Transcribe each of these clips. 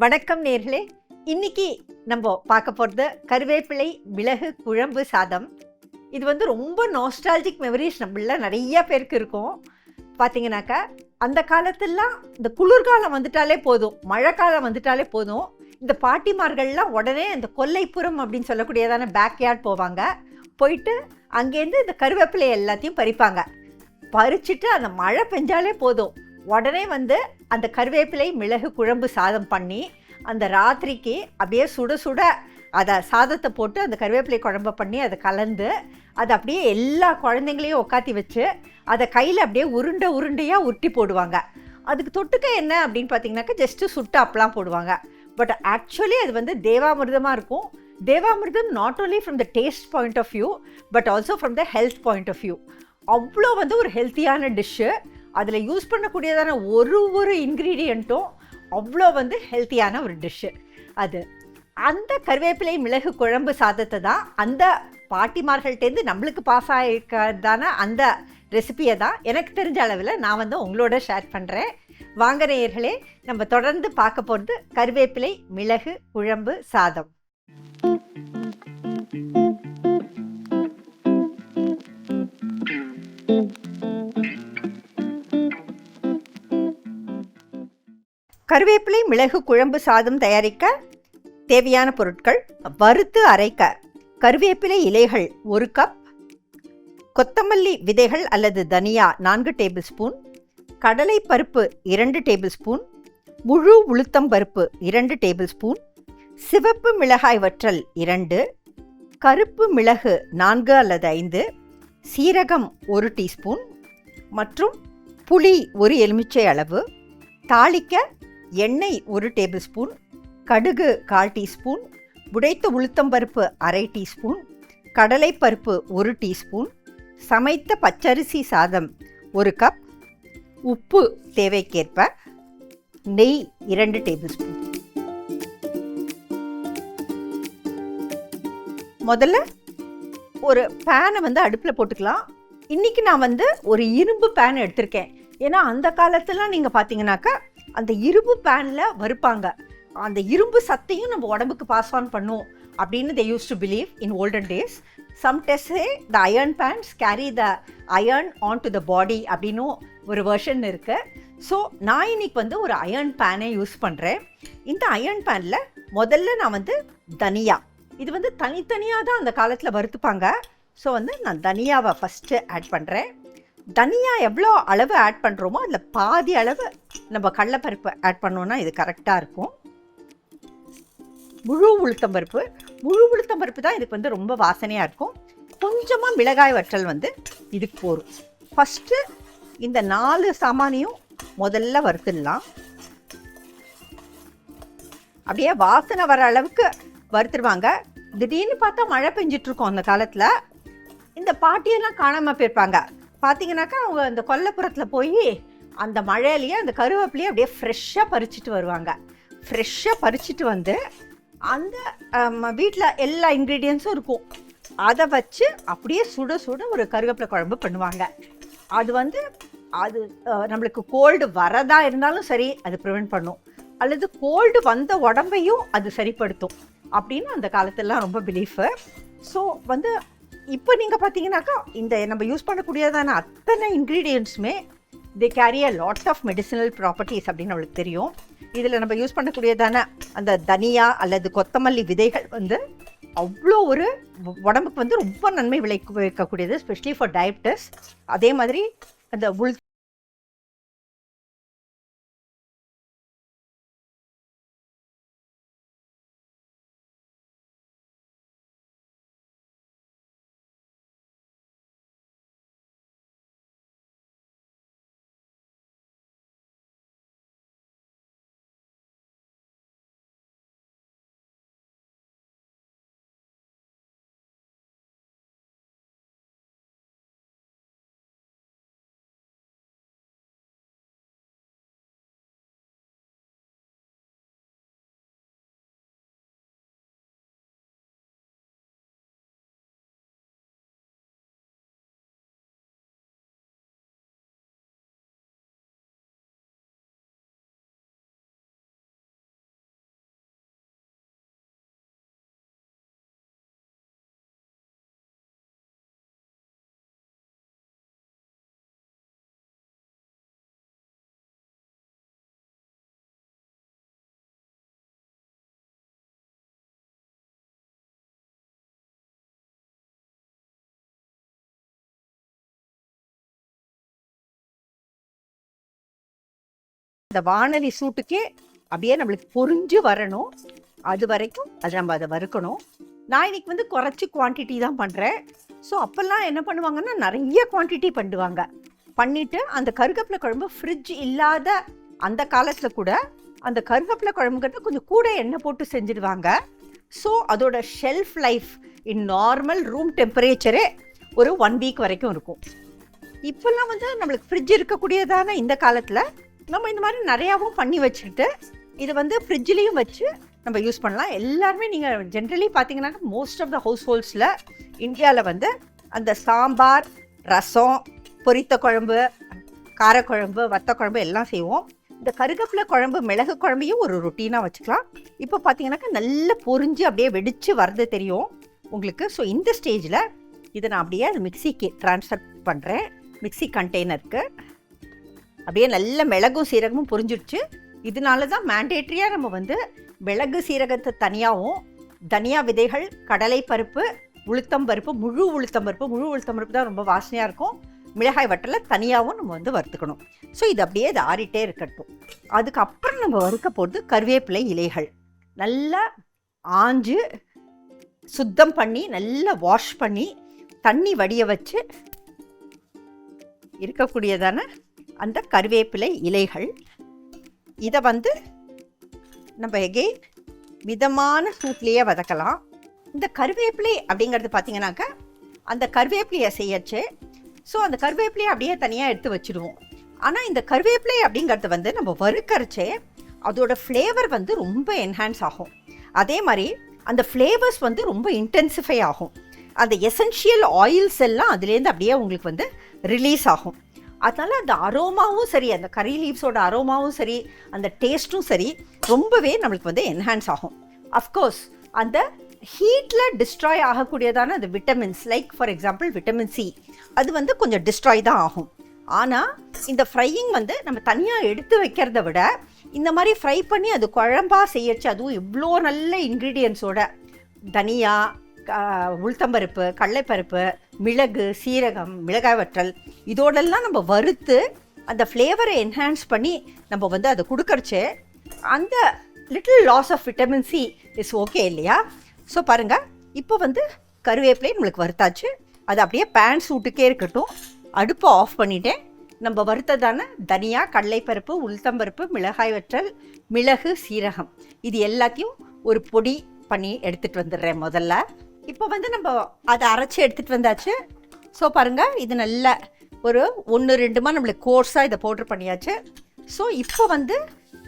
வணக்கம் நேர்களே. இன்னைக்கு நம்ம பார்க்க போகிறது கருவேப்பிலை மிளகு குழம்பு சாதம். இது வந்து ரொம்ப நாஸ்டாலஜிக் மெமரிஸ் நம்மள நிறைய பேருக்கு இருக்கும். பார்த்தீங்கன்னாக்கா அந்த காலத்துலலாம் இந்த குளிர்காலம் வந்துட்டாலே போதும் மழைக்காலம் வந்துட்டாலே போதும். இந்த பாட்டிமார்கள்லாம் உடனே இந்த கொல்லைப்புறம் அப்படின்னு சொல்லக்கூடியதான பேக்யார்ட் போவாங்க. போயிட்டு அங்கேருந்து இந்த கருவேப்பிலை எல்லாத்தையும் பறிப்பாங்க. பறிச்சுட்டு அந்த மழை பெஞ்சாலே போதும். உடனே வந்து அந்த கருவேப்பிலை மிளகு குழம்பு சாதம் பண்ணி அந்த ராத்திரிக்கு அப்படியே சுட சுட அதை சாதத்தை போட்டு அந்த கருவேப்பிலை குழம்பை பண்ணி அதை கலந்து அதை அப்படியே எல்லா குழந்தைங்களையும் உட்காத்தி வச்சு அதை கையில் அப்படியே உருண்டை உருண்டையாக உருட்டி போடுவாங்க. அதுக்கு தொட்டுக்க என்ன அப்படின்னு பார்த்தீங்கன்னாக்கா ஜஸ்ட்டு சுட்டு அப்பெல்லாம் போடுவாங்க. பட் ஆக்சுவலி அது வந்து தேவாமிர்தமாக இருக்கும். தேவாமிர்தம் not only from the taste point of view but also from the health point of view அவ்வளோ வந்து ஒரு ஹெல்த்தியான டிஷ்ஷு அதில் யூஸ் பண்ணக்கூடியதான ஒரு ஒரு இன்க்ரீடியண்ட்டும் அவ்வளோ வந்து ஹெல்த்தியான ஒரு டிஷ்ஷு அது அந்த கருவேப்பிலை மிளகு குழம்பு சாதத்தை தான் அந்த பாட்டிமார்கள்ட்டேருந்து நம்மளுக்கு பாஸ் ஆகிருக்கிறதான அந்த ரெசிபியை தான் எனக்கு தெரிஞ்ச அளவில் நான் வந்து உங்களோட ஷேர் பண்ணுறேன் வாங்க நேயர்களே நம்ம தொடர்ந்து பார்க்க போகிறது கருவேப்பிலை மிளகு குழம்பு சாதம். கருவேப்பிலை மிளகு குழம்பு சாதம் தயாரிக்க தேவையான பொருட்கள் வறுத்து அரைக்க. கருவேப்பிலை இலைகள் ஒரு கப் கொத்தமல்லி விதைகள் அல்லது தனியா நான்கு டேபிள் ஸ்பூன் கடலை பருப்பு இரண்டு டேபிள் ஸ்பூன் முழு உளுத்தம் பருப்பு இரண்டு டேபிள் ஸ்பூன் சிவப்பு மிளகாய் வற்றல் இரண்டு. கருப்பு மிளகு நான்கு அல்லது ஐந்து. சீரகம் ஒரு டீஸ்பூன் மற்றும் புளி ஒரு எலுமிச்சை அளவு. தாளிக்க எண்ணெய் ஒரு டேபிள் ஸ்பூன் கடுகு கால் டீஸ்பூன் உடைத்த உளுத்தம்பருப்பு அரை டீஸ்பூன் கடலைப்பருப்பு ஒரு டீஸ்பூன் சமைத்த பச்சரிசி சாதம் ஒரு கப் உப்பு தேவைக்கேற்ப நெய் இரண்டு டேபிள் ஸ்பூன் முதல்ல ஒரு பேனை வந்து அடுப்பில் போட்டுக்கலாம். இன்றைக்கி நான் வந்து ஒரு இரும்பு பேன் எடுத்திருக்கேன். ஏன்னா அந்த காலத்துலாம் நீங்கள் பார்த்தீங்கன்னாக்கா அந்த இரும்பு பேனில் வறுப்பாங்க. அந்த இரும்பு சத்தையும் நம்ம உடம்புக்கு பாஸ் ஆன் பண்ணும் அப்படின்னு they used to believe in olden days some they say the iron pans carry the iron on to the body அப்படின்னும் ஒரு வெர்ஷன் இருக்குது ஸோ நான் இன்னைக்கு வந்து ஒரு அயர்ன் பேனை யூஸ் பண்ணுறேன் இந்த அயர்ன் பேனில் முதல்ல நான் வந்து தனியா இது வந்து தனித்தனியாக தான் அந்த காலத்தில் வறுத்துப்பாங்க. ஸோ வந்து நான் தனியாவை ஃபஸ்ட்டு ஆட் பண்ணுறேன் தனியா எவ்வளோ அளவு ஆட் பண்ணுறோமோ அதில் பாதி அளவு நம்ம கடலப்பருப்பு ஆட் பண்ணோன்னா இது கரெக்டாக இருக்கும். முழு உளுத்தம்பருப்பு முழு உளுத்தம்பருப்பு தான் இதுக்கு வந்து ரொம்ப வாசனையாக இருக்கும். கொஞ்சமாக மிளகாய் வற்றல் வந்து இதுக்கு போகும் ஃபஸ்ட்டு இந்த நாலு சாமானியும் முதல்ல வறுத்துடலாம். அப்படியே வாசனை வர அளவுக்கு வறுத்துருவாங்க. திடீர்னு பார்த்தா மழை பெஞ்சிட்ருக்கோம் அந்த காலத்தில். இந்த பாட்டியெல்லாம் காணாமல் போயிருப்பாங்க. பார்த்தீங்கன்னாக்கா அவங்க அந்த கொல்லப்புறத்தில் போய் அந்த மழையிலேயே அந்த கருவேப்பிலையே அப்படியே ஃப்ரெஷ்ஷாக பறிச்சுட்டு வருவாங்க. ஃப்ரெஷ்ஷாக பறிச்சுட்டு வந்து அந்த வீட்டில் எல்லா இன்க்ரீடியன்ஸும் இருக்கும். அதை வச்சு அப்படியே சுட சுட ஒரு கருவேப்பிலை குழம்பு பண்ணுவாங்க. அது வந்து அது நம்மளுக்கு கோல்டு வரதா இருந்தாலும் சரி அது ப்ரிவெண்ட் பண்ணும். அல்லது கோல்டு வந்த உடம்பையும் அது சரிப்படுத்தும். அப்படின்னு அந்த காலத்துலலாம் ரொம்ப பிலீஃபு ஸோ வந்து இப்போ நீங்கள் பார்த்தீங்கன்னாக்கா இந்த நம்ம யூஸ் பண்ணக்கூடியதான அத்தனை இன்க்ரீடியன்ட்ஸுமே they carry a lots of medicinal properties அப்படின்னு நம்மளுக்கு தெரியும். இதில் நம்ம யூஸ் பண்ணக்கூடியதான அந்த தனியா அல்லது கொத்தமல்லி விதைகள் வந்து அவ்வளோ ஒரு உடம்புக்கு வந்து ரொம்ப நன்மை விளைவிக்க வைக்கக்கூடியது ஸ்பெஷலி ஃபார் டயபிட்டிஸ் அதே மாதிரி அந்த உள் இந்த வானலி சூட்டுக்கே அப்படியே நம்மளுக்கு பொறிஞ்சு வரணும். அது வரைக்கும் அது நம்ம அதை வறுக்கணும். நான் இன்னைக்கு வந்து குறைச்சி குவான்டிட்டி தான் பண்ணுறேன் ஸோ அப்போல்லாம் என்ன பண்ணுவாங்கன்னா நிறைய குவான்டிட்டி பண்ணுவாங்க. பண்ணிட்டு அந்த கருகப்பில் குழம்பு ஃப்ரிட்ஜ் இல்லாத அந்த காலத்தில் கூட அந்த கருகப்பில் குழம்புங்கிறது கொஞ்சம் கூட எண்ணெய் போட்டு செஞ்சுடுவாங்க. ஸோ அதோட shelf life in normal room டெம்பரேச்சரே ஒரு ஒன் வீக் வரைக்கும் இருக்கும். இப்போல்லாம் வந்து நம்மளுக்கு ஃப்ரிட்ஜ் இருக்கக்கூடியதான இந்த காலத்தில் நம்ம இந்த மாதிரி நிறையாவும் பண்ணி வச்சுக்கிட்டு இதை வந்து ஃப்ரிட்ஜ்லேயும் வச்சு நம்ம யூஸ் பண்ணலாம். எல்லாருமே நீங்கள் ஜென்ரலி பார்த்தீங்கன்னா மோஸ்ட் ஆஃப் த ஹவுஸ் ஹோல்ட்ஸில் இந்தியாவில் வந்து அந்த சாம்பார் ரசம் பொரித்த குழம்பு காரக்குழம்பு வத்த குழம்பு எல்லாம் செய்வோம். இந்த கருகப்பில் குழம்பு மிளகு குழம்பையும் ஒரு ரொட்டீனாக வச்சுக்கலாம். இப்போ பார்த்தீங்கன்னாக்கா நல்லா பொரிஞ்சு அப்படியே வெடித்து வரது தெரியும் உங்களுக்கு. ஸோ இந்த ஸ்டேஜில் இதை நான் அப்படியே மிக்சிக்கு ட்ரான்ஸ்ஃபர் பண்ணுறேன் மிக்சி கண்டெய்னருக்கு அப்படியே நல்ல மிளகும் சீரகமும் புரிஞ்சிடுச்சு. இதனால தான் மேண்டேட்ரியாக நம்ம வந்து மிளகு சீரகத்தை தனியாகவும் தனியா விதைகள் கடலை பருப்பு உளுத்தம் பருப்பு முழு உளுத்தம் பருப்பு முழு உளுத்தம் பருப்பு தான் ரொம்ப வாசனையாக இருக்கும். மிளகாய் வட்டலை தனியாகவும் நம்ம வந்து வறுத்துக்கணும். ஸோ இது அப்படியே இது ஆறிட்டே இருக்கட்டும். அதுக்கப்புறம் நம்ம வறுக்க போகிறது கருவேப்பிலை இலைகள். நல்லா ஆஞ்சு சுத்தம் பண்ணி நல்லா வாஷ் பண்ணி தண்ணி வடிய வச்சு இருக்கக்கூடியதான அந்த கருவேப்பிலை இலைகள். இதை வந்து நம்ம எகெயின் மிதமான சூட்லேயே வதக்கலாம். இந்த கருவேப்பிலை அப்படிங்கிறது பார்த்தீங்கன்னாக்கா அந்த கருவேப்பிலையை செய்யச்சு. ஸோ அந்த கருவேப்பிலையை அப்படியே தனியாக எடுத்து வச்சுருவோம். ஆனால் இந்த கருவேப்பிலை அப்படிங்கிறது வந்து நம்ம வறுக்கரைச்சே அதோட ஃப்ளேவர் வந்து ரொம்ப என்ஹான்ஸ் ஆகும். அதே மாதிரி அந்த ஃப்ளேவர்ஸ் வந்து ரொம்ப இன்டென்சிஃபை ஆகும். அந்த எசென்ஷியல் ஆயில்ஸ் எல்லாம் அதுலேருந்து அப்படியே உங்களுக்கு வந்து ரிலீஸ் ஆகும். அதனால் அந்த அரோமாவும் சரி அந்த கறி லீவ்ஸோட அரோமாவும் சரி அந்த டேஸ்ட்டும் சரி ரொம்பவே நம்மளுக்கு வந்து என்ஹான்ஸ் ஆகும். அஃப்கோர்ஸ் அந்த ஹீட்டில் டிஸ்ட்ராய் ஆகக்கூடியதான அந்த vitamins like for example vitamin C அது வந்து கொஞ்சம் டிஸ்ட்ராய் தான் ஆகும். ஆனால் இந்த ஃப்ரையிங் வந்து நம்ம தனியாக எடுத்து வைக்கிறத விட இந்த மாதிரி ஃப்ரை பண்ணி அது குழம்பா செய்யச்சு அதுவும் இவ்வளோ நல்ல இன்க்ரீடியன்ஸோட தனியா உளுத்தம்பருப்பு கடலைப்பருப்பு மிளகு சீரகம் மிளகாய் வற்றல் இதோடெல்லாம் நம்ம வறுத்து அந்த ஃப்ளேவரை என்ஹான்ஸ் பண்ணி நம்ம வந்து அதை கொடுக்கறச்சு அந்த little loss of vitamin C is okay இல்லையா? ஸோ பாருங்கள் இப்போ வந்து கருவேப்பிலை நம்மளுக்கு வறுத்தாச்சு. அது அப்படியே பேன் சூட்டுக்கே இருக்கட்டும். அடுப்பை ஆஃப் பண்ணிட்டேன். நம்ம வறுத்ததான தனியா கடலைப்பருப்பு உளுத்தம்பருப்பு மிளகாய் வற்றல் மிளகு சீரகம். இது எல்லாத்தையும் ஒரு பொடி பண்ணி எடுத்துகிட்டு வந்துடுறேன் முதல்ல. இப்போ வந்து நம்ம அதை அரைச்சி எடுத்துகிட்டு வந்தாச்சு. ஸோ பாருங்கள் இது நல்ல ஒரு ஒன்று ரெண்டுமா நம்மளுக்கு கோர்ஸாக இதை பவுட்ரு பண்ணியாச்சு. ஸோ இப்போ வந்து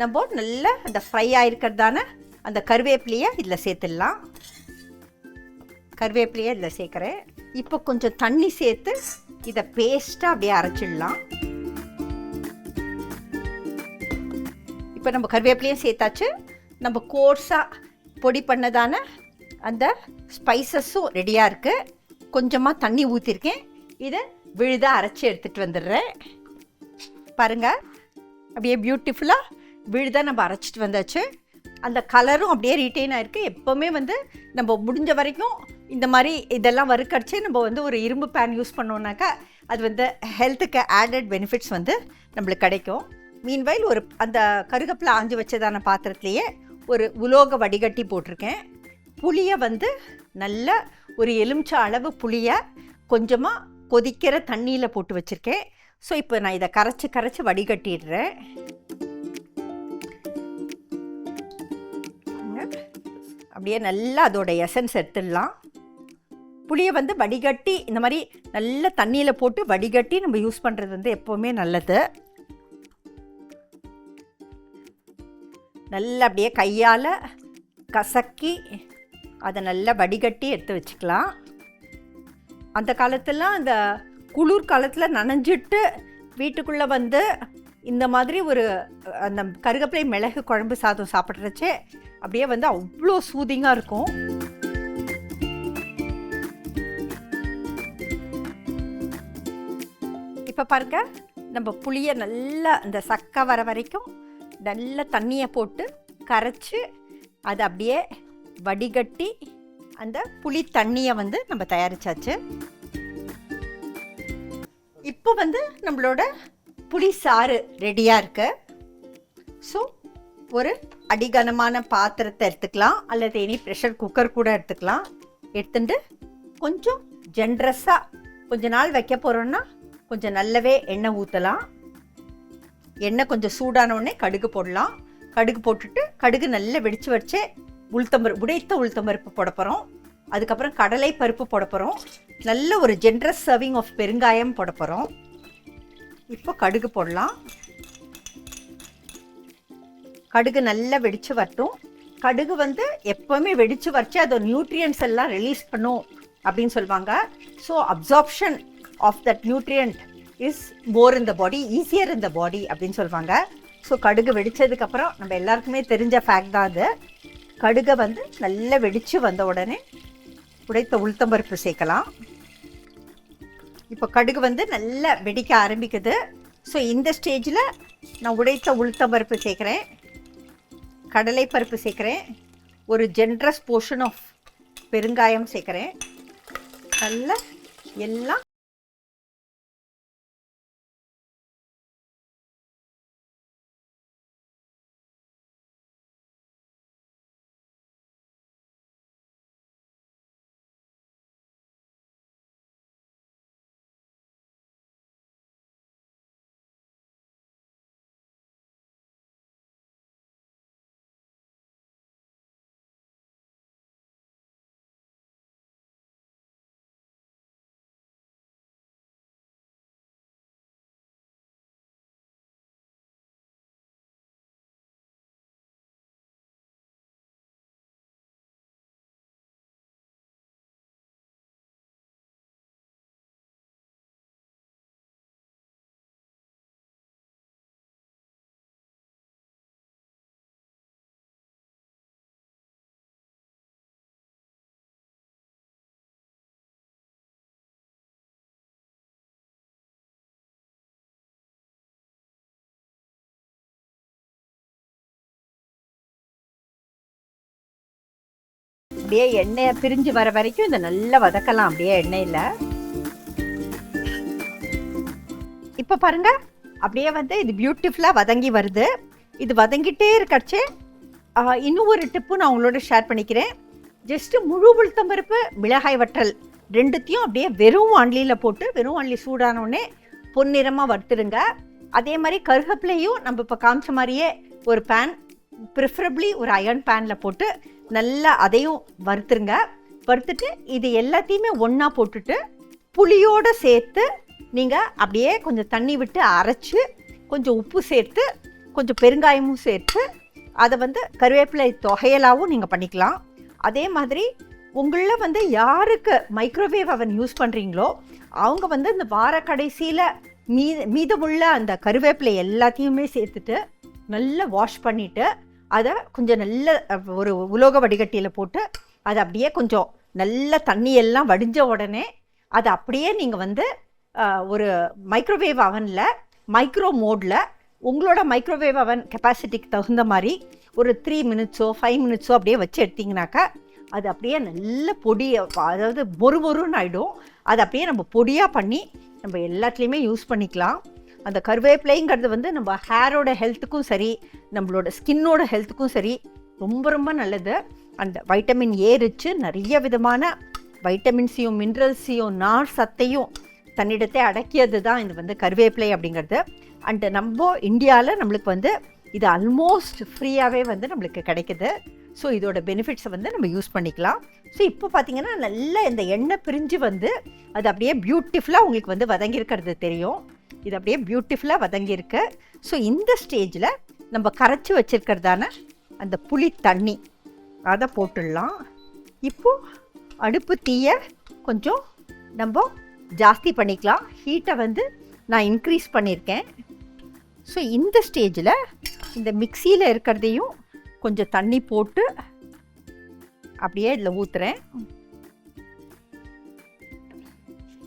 நம்ம நல்ல அந்த ஃப்ரை ஆகிருக்கிறதான அந்த கருவேப்பிலையை இதில் சேர்த்துடலாம். கருவேப்பிலையை இதில் சேர்க்குறேன். இப்போ கொஞ்சம் தண்ணி சேர்த்து இதை பேஸ்ட்டாக அப்படியே அரைச்சிடலாம். இப்போ நம்ம கருவேப்பிலையும் சேர்த்தாச்சு. நம்ம கோர்ஸாக பொடி பண்ணதான அந்த ஸ்பைசஸும் ரெடியாக இருக்குது கொஞ்சமாக தண்ணி ஊற்றிருக்கேன் இதை விழுதாக அரைச்சி எடுத்துகிட்டு வந்துடுறேன். பாருங்கள் அப்படியே பியூட்டிஃபுல்லாக விழுதாக நம்ம அரைச்சிட்டு வந்தாச்சு. அந்த கலரும் அப்படியே ரீட்டைன் ஆகிருக்கு எப்போவுமே வந்து நம்ம முடிஞ்ச வரைக்கும் இந்த மாதிரி இதெல்லாம் வறுக்கடிச்சு நம்ம வந்து ஒரு இரும்பு பேன் யூஸ் பண்ணோம்னாக்கா அது வந்து ஹெல்த்துக்கு ஆடட் பெனிஃபிட்ஸ் வந்து நம்மளுக்கு கிடைக்கும். மீன்வைல் ஒரு அந்த கருகப்பில் ஆஞ்சு வச்சதான பாத்திரத்துலேயே ஒரு உலோக வடிகட்டி போட்டிருக்கேன். புளியை வந்து நல்ல ஒரு எலுமிச்சை அளவு புளியை கொஞ்சமாக கொதிக்கிற தண்ணியில் போட்டு வச்சுருக்கேன். ஸோ இப்போ நான் இதை கரைச்சி கரைச்சி வடிகட்டிடுறேன். அப்படியே நல்லா அதோட எசன்ஸ் எடுத்துடலாம். புளியை வந்து வடிகட்டி இந்த மாதிரி நல்ல தண்ணியில் போட்டு வடிகட்டி நம்ம யூஸ் பண்ணுறது வந்து எப்போவுமே நல்லது. நல்லா அப்படியே கையால் கசக்கி அதை நல்லா வடிகட்டி எடுத்து வச்சுக்கலாம். அந்த காலத்துலாம் அந்த குளிர் காலத்தில் நனைஞ்சிட்டு வீட்டுக்குள்ளே வந்து இந்த மாதிரி ஒரு அந்த கருகப்பிலை மிளகு குழம்பு சாதம் சாப்பிட்றச்சே அப்படியே வந்து அவ்வளோ சூதிங்காக இருக்கும். இப்போ பாருங்க நம்ம புளியை நல்லா இந்த சக்கை வர வரைக்கும் நல்ல தண்ணியை போட்டு கரைச்சி அதை அப்படியே வடிகட்டி அந்த புளி தண்ணியை வந்து நம்ம தயாரிச்சாச்சு. இப்போ வந்து நம்மளோட புளி சாறு ரெடியாக இருக்கு. ஸோ ஒரு அடிகனமான பாத்திரத்தை எடுத்துக்கலாம். அல்லது எனி ப்ரெஷர் குக்கர் கூட எடுத்துக்கலாம். எடுத்துட்டு கொஞ்சம் ஜென்ரஸாக கொஞ்ச நாள் வைக்க போகிறோன்னா கொஞ்சம் நல்லாவே எண்ணெய் ஊற்றலாம் எண்ணெய் கொஞ்சம் சூடான உடனே கடுகு போடலாம். கடுகு போட்டுட்டு கடுகு நல்லா வெடிச்சு வச்சு உளுத்தம்பருப்பு உடைத்த உளுத்தம்பருப்பு போட போகிறோம் அதுக்கப்புறம் கடலை பருப்பு போட போகிறோம் நல்ல ஒரு ஜென்ரஸ் சர்விங் ஆஃப் பெருங்காயம் போட போகிறோம் இப்போ கடுகு போடலாம். கடுகு நல்லா வெடித்து வரட்டும். கடுகு வந்து எப்போவுமே வெடிச்சு வரைச்சி அதோட நியூட்ரியன்ஸ் எல்லாம் ரிலீஸ் பண்ணும் அப்படின்னு சொல்லுவாங்க. So absorption of that nutrient is more in the body easier in the body அப்படின்னு சொல்லுவாங்க. ஸோ கடுகு வெடிச்சதுக்கப்புறம் நம்ம எல்லாருக்குமே தெரிஞ்ச ஃபேக்ட் தான் அது. கடுகை வந்து நல்லா வெடித்து வந்த உடனே உடைத்த உளுத்தம்பருப்பு சேர்க்கலாம். இப்போ கடுகு வந்து நல்லா வெடிக்க ஆரம்பிக்குது. ஸோ இந்த ஸ்டேஜில் நான் உடைத்த உளுத்தம்பருப்பு சேர்க்குறேன். கடலை பருப்பு சேர்க்குறேன். ஒரு ஜென்ரஸ் போர்ஷன் ஆஃப் பெருங்காயம் சேர்க்குறேன். நல்லா எல்லாம் அப்படியே எண்ணெயை பிரிஞ்சு வர வரைக்கும் இதை நல்லா வதக்கலாம். அப்படியே எண்ணெயில். இப்போ பாருங்க அப்படியே வந்து இது பியூட்டிஃபுல்லாக வதங்கி வருது. இது வதங்கிட்டே இருக்கச்சே இன்னும் ஒரு டிப்பு நான் உங்களோட ஷேர் பண்ணிக்கிறேன். ஜஸ்ட்டு முழு உளுத்தம்பருப்பு மிளகாய் வற்றல் ரெண்டுத்தையும் அப்படியே வெறும் வாண்லியில் போட்டு வெறும் வாண்லி சூடான உடனே பொன்னிறமாக வறுத்துடுங்க. அதே மாதிரி கருகப்பிலையும் நம்ம இப்போ காமிச்ச மாதிரியே ஒரு பேன் ப்ரிஃபரபிளி ஒரு அயர்ன் பேனில் போட்டு நல்லா அதையும் வறுத்துருங்க. வறுத்துட்டு இது எல்லாத்தையுமே ஒன்றா போட்டுட்டு புளியோடு சேர்த்து நீங்கள் அப்படியே கொஞ்சம் தண்ணி விட்டு அரைச்சி கொஞ்சம் உப்பு சேர்த்து கொஞ்சம் பெருங்காயமும் சேர்த்து அதை வந்து கருவேப்பிலை தொகையலாகவும் நீங்கள் பண்ணிக்கலாம். அதே மாதிரி உங்களில் வந்து யாருக்கு மைக்ரோவேவ் அவன் யூஸ் பண்ணுறீங்களோ அவங்க வந்து இந்த வார கடைசியில் மீத மீதமுள்ள அந்த கருவேப்பிலை எல்லாத்தையுமே சேர்த்துட்டு நல்லா வாஷ் பண்ணிவிட்டு அதை கொஞ்சம் நல்ல ஒரு உலோக வடிகட்டியில் போட்டு அதை அப்படியே கொஞ்சம் நல்ல தண்ணியெல்லாம் வடிஞ்ச உடனே அதை அப்படியே நீங்கள் வந்து ஒரு மைக்ரோவேவ் அவனில் மைக்ரோ மோடில் உங்களோட மைக்ரோவேவ் அவன் கெப்பாசிட்டிக்கு தகுந்த மாதிரி ஒரு த்ரீ மினிட்ஸோ ஃபைவ் மினிட்ஸோ அப்படியே வச்சு எடுத்திங்கனாக்கா அது அப்படியே நல்ல பொடி அதாவது பொறு பொறுன்னு ஆகிடும் அதை அப்படியே நம்ம பொடியாக பண்ணி நம்ம எல்லாத்துலேயுமே யூஸ் பண்ணிக்கலாம். அந்த கருவேப்பிலைங்கிறது வந்து நம்ம ஹேரோட ஹெல்த்துக்கும் சரி நம்மளோட ஸ்கின்னோட ஹெல்த்துக்கும் சரி ரொம்ப ரொம்ப நல்லது. அந்த வைட்டமின் ஏ ரிச்சு நிறைய விதமான வைட்டமின்ஸையும் மினரல்ஸையும் நார் சத்தையும் தன்னிடத்தை அடக்கியது தான் இது வந்து கருவேப்பிலை அப்படிங்கிறது. அண்டு நம்ம இந்தியாவில் நம்மளுக்கு வந்து இது ஆல்மோஸ்ட் ஃப்ரீயாகவே வந்து நம்மளுக்கு கிடைக்குது. ஸோ இதோட பெனிஃபிட்ஸை வந்து நம்ம யூஸ் பண்ணிக்கலாம். ஸோ இப்போ பார்த்தீங்கன்னா நல்ல இந்த எண்ணெய் பிரிஞ்சு வந்து அது அப்படியே பியூட்டிஃபுல்லாக உங்களுக்கு வந்து வதங்கியிருக்கிறது தெரியும். இது அப்படியே பியூட்டிஃபுல்லாக வதங்கியிருக்கு. ஸோ இந்த ஸ்டேஜில் நம்ம கரைச்சி வச்சுருக்கிறதான அந்த புளி தண்ணி. அதை போட்டுடலாம். இப்போது அடுப்பு தீயை கொஞ்சம் நம்ம ஜாஸ்தி பண்ணிக்கலாம். ஹீட்டை வந்து நான் இன்க்ரீஸ் பண்ணியிருக்கேன். ஸோ இந்த ஸ்டேஜில் இந்த மிக்சியில் இருக்கிறதையும் கொஞ்சம் தண்ணி போட்டு அப்படியே இதில் ஊற்றுறேன்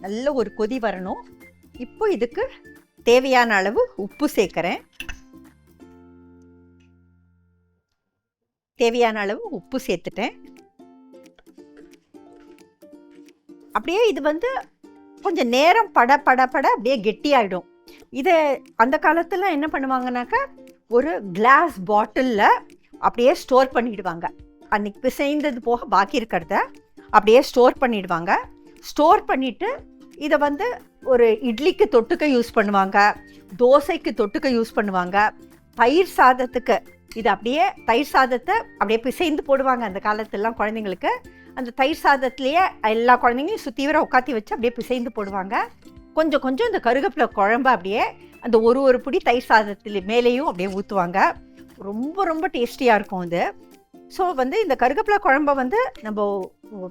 நல்ல ஒரு கொதி வரணும். இப்போ இதுக்கு தேவையான அளவு உப்பு சேர்க்குறேன். தேவையான அளவு உப்பு சேர்த்துட்டேன். அப்படியே இது வந்து கொஞ்சம் நேரம் பட பட பட அப்படியே கெட்டியாயிடும். இதை அந்த காலத்தில் என்ன பண்ணுவாங்கனாக்கா ஒரு கிளாஸ் பாட்டிலில் அப்படியே ஸ்டோர் பண்ணிடுவாங்க. அன்னைக்கு பிசைந்தது போக பாக்கி இருக்கிறத அப்படியே ஸ்டோர் பண்ணிடுவாங்க. ஸ்டோர் பண்ணிவிட்டு இதை வந்து ஒரு இட்லிக்கு தொட்டுக்க யூஸ் பண்ணுவாங்க தோசைக்கு தொட்டுக்க யூஸ் பண்ணுவாங்க. தயிர் சாதத்துக்கு இது அப்படியே தயிர் சாதத்தை அப்படியே பிசைந்து போடுவாங்க அந்த காலத்துலலாம் குழந்தைங்களுக்கு. அந்த தயிர் சாதத்துலேயே எல்லா குழந்தைங்களையும் சுற்றி வர உட்காத்தி வச்சு அப்படியே பிசைந்து போடுவாங்க. கொஞ்சம் கொஞ்சம் இந்த கருகப்பிலை குழம்பு அப்படியே அந்த ஒரு ஒரு பிடி தயிர் சாதத்தில் மேலேயும் அப்படியே ஊற்றுவாங்க ரொம்ப ரொம்ப டேஸ்டியாக இருக்கும் அது. ஸோ வந்து இந்த கருகப்பிலை குழம்ப வந்து நம்ம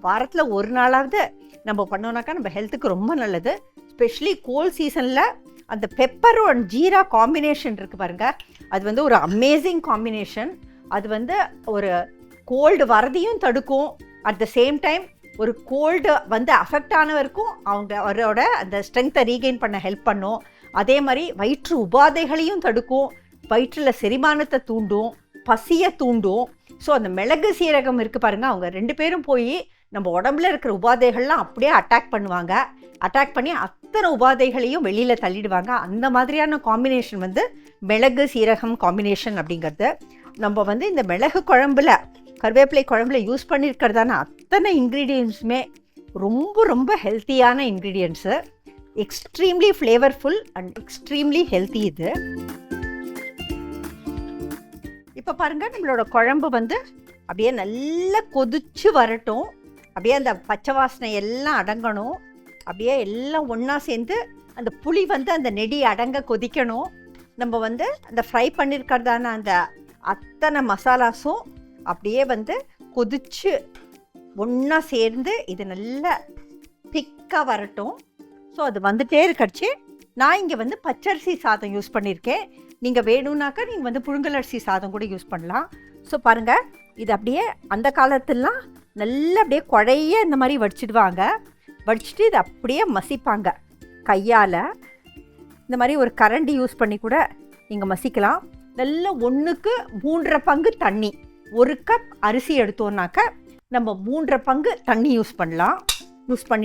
வாரத்தில் ஒரு நாளாவது நம்ம பண்ணோம்னாக்கா நம்ம ஹெல்த்துக்கு ரொம்ப நல்லது. ஸ்பெஷலி கோல்ட் சீசனில் அந்த பெப்பர் அண்ட் ஜீரா காம்பினேஷன் இருக்குது பாருங்கள் அது வந்து ஒரு அமேசிங் காம்பினேஷன் அது வந்து ஒரு கோல்டு வரதையும் தடுக்கும். அட் த சேம் டைம் ஒரு கோல்டு வந்து அஃபெக்ட் ஆனவருக்கும் அவங்க அவரோட அந்த ஸ்ட்ரென்த்தை ரீகெயின் பண்ண ஹெல்ப் பண்ணும். அதே மாதிரி வயிற்று உபாதைகளையும் தடுக்கும். வயிற்றில் செரிமானத்தை தூண்டும் பசியை தூண்டும். ஸோ அந்த மிளகு சீரகம் இருக்குது பாருங்கள் அவங்க ரெண்டு பேரும் போய் நம்ம உடம்புல இருக்கிற உபாதைகள்லாம் அப்படியே அட்டாக் பண்ணுவாங்க. அட்டாக் பண்ணி அத்தனை உபாதைகளையும் வெளியில் தள்ளிடுவாங்க. அந்த மாதிரியான காம்பினேஷன் வந்து மிளகு சீரகம் காம்பினேஷன் அப்படிங்கிறது. நம்ம வந்து இந்த மிளகு குழம்புல கருவேப்பிலை குழம்புல யூஸ் பண்ணியிருக்கிறதான அத்தனை இன்க்ரீடியன்ஸுமே ரொம்ப ரொம்ப ஹெல்த்தியான ingredients extremely flavourful and extremely healthy இது. இப்போ பாருங்கள் நம்மளோட குழம்பு வந்து அப்படியே நல்லா கொதிச்சு வரட்டும். அப்படியே அந்த பச்சை வாசனை எல்லாம் அடங்கணும். அப்படியே எல்லாம் ஒன்றா சேர்ந்து அந்த புளி வந்து அந்த நெடி அடங்க கொதிக்கணும். நம்ம வந்து அந்த ஃப்ரை பண்ணியிருக்கிறதான அந்த அத்தனை மசாலாஸும் அப்படியே வந்து கொதிச்சு ஒன்றா சேர்ந்து இது நல்லா திக்காக வரட்டும். ஸோ அது வந்துட்டே இருக்கடிச்சு நான் இங்கே வந்து பச்சரிசி சாதம் யூஸ் பண்ணியிருக்கேன் நீங்கள் வேணும்னாக்கா நீங்கள் வந்து புழுங்கலரிசி சாதம் கூட யூஸ் பண்ணலாம். ஸோ பாருங்கள் இது அப்படியே அந்த காலத்துலலாம் நல்லா அப்படியே குழைய இந்த மாதிரி வடிச்சிடுவாங்க. வடிச்சிட்டு இதை அப்படியே மசிப்பாங்க. கையால் இந்த மாதிரி ஒரு கரண்டி யூஸ் பண்ணி கூட நீங்கள் மசிக்கலாம். நல்லா ஒன்றுக்கு மூன்றரை பங்கு தண்ணி. ஒரு கப் அரிசி எடுத்தோம்னாக்க நம்ம மூன்றரை பங்கு தண்ணி யூஸ் பண்ணலாம். யூஸ் பண்ணி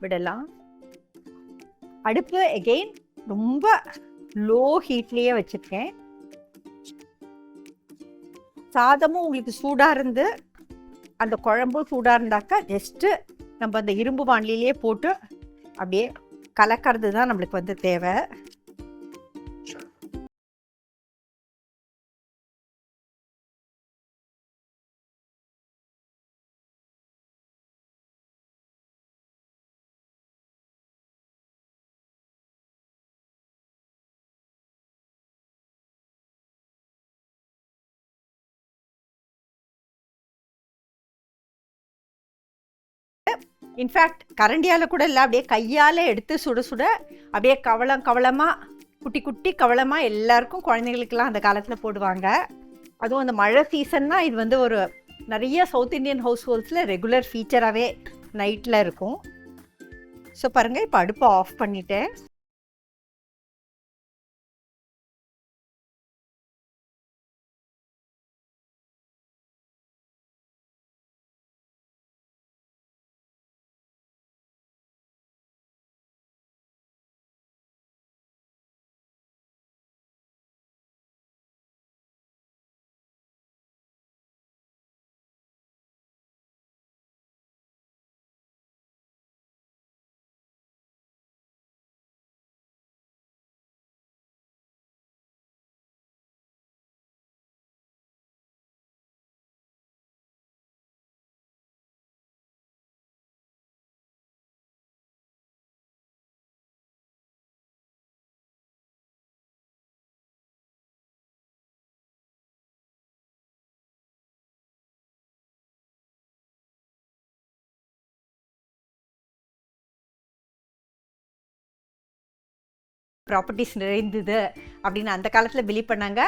விடலாம். அடுப்பு எகெயின் ரொம்ப லோ ஹீட்லேயே வச்சுருக்கேன். சாதமும் உங்களுக்கு சூடாக இருந்து அந்த குழம்பும் சூடாக இருந்தாக்கா ஜஸ்ட்டு நம்ம அந்த இரும்பு வானிலையிலே போட்டு அப்படியே கலக்கிறது தான் நம்மளுக்கு வந்து தேவை. இன்ஃபேக்ட் கரண்டியால் கூட இல்லை அப்படியே கையால் எடுத்து சுட சுட அப்படியே கவளம் கவளமாக குட்டி குட்டி கவளமாக எல்லாருக்கும் குழந்தைங்களுக்கெல்லாம் அந்த காலத்தில் போடுவாங்க. அதுவும் அந்த மழை சீசன்னா இது வந்து ஒரு நிறைய சவுத் இந்தியன் ஹவுஸ் ஹோல்ஸில் ரெகுலர் ஃபீச்சராகவே நைட்டில் இருக்கும். ஸோ பாருங்கள் இப்போ அடுப்பை ஆஃப் பண்ணிட்டேன். ப்ராப்பர்ட்டிஸ் நிறைந்தது அப்படின்னு அந்த காலத்தில் பிலீவ் பண்ணாங்க.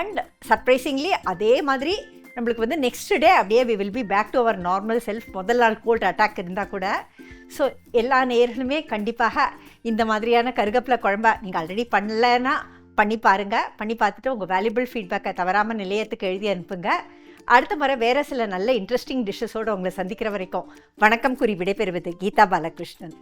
அண்ட் சர்ப்ரைசிங்லி அதே மாதிரி நம்மளுக்கு வந்து நெக்ஸ்ட் டே அப்படியே we will be back to our normal self முதல் நாள் கோல்ட் அட்டாக் இருந்தால் கூட. ஸோ எல்லா நேர்களுமே கண்டிப்பாக இந்த மாதிரியான கருகப்பில் குழம்ப நீங்கள் ஆல்ரெடி பண்ணலைன்னா பண்ணி பாருங்கள் பண்ணி பார்த்துட்டு உங்கள் வேல்யூபிள் ஃபீட்பேக்கை தவறாமல் நிலையத்துக்கு எழுதி அனுப்புங்க. அடுத்த முறை வேறு சில நல்ல இன்ட்ரெஸ்டிங் டிஷ்ஷஸோடு உங்களை சந்திக்கிற வரைக்கும் வணக்கம் கூறி விடைபெறுவது கீதா பாலகிருஷ்ணன்.